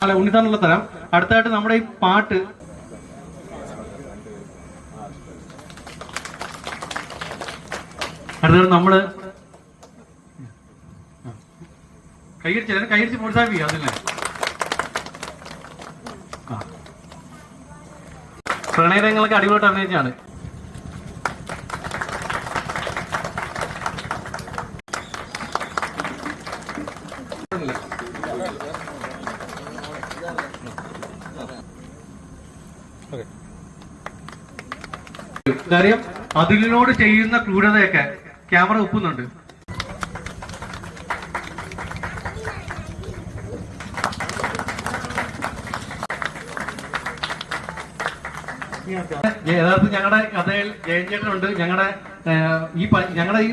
അല്ല ഉണ്ണിത്താനുള്ള തരാം. അടുത്തായിട്ട് നമ്മുടെ ഈ പാട്ട്. അടുത്തത് നമ്മൾ. കൈയടിച്ച് കൈയടിച്ച് പ്രോത്സാഹിപ്പിക്കുക അതല്ലേ? ആ. പ്രണയരംഗങ്ങളൊക്കെ അടിപൊളിയായിട്ട് അഭിനയിച്ചാണ് കാര്യം അതിലിനോട് ചെയ്യുന്ന ക്രൂരതയൊക്കെ ക്യാമറ ഒപ്പുന്നുണ്ട് യഥാർത്ഥം ഞങ്ങളുടെ കഥയിൽ ജയൻ ചേട്ടനുണ്ട് ഞങ്ങളുടെ ഈ ഞങ്ങളുടെ ഈ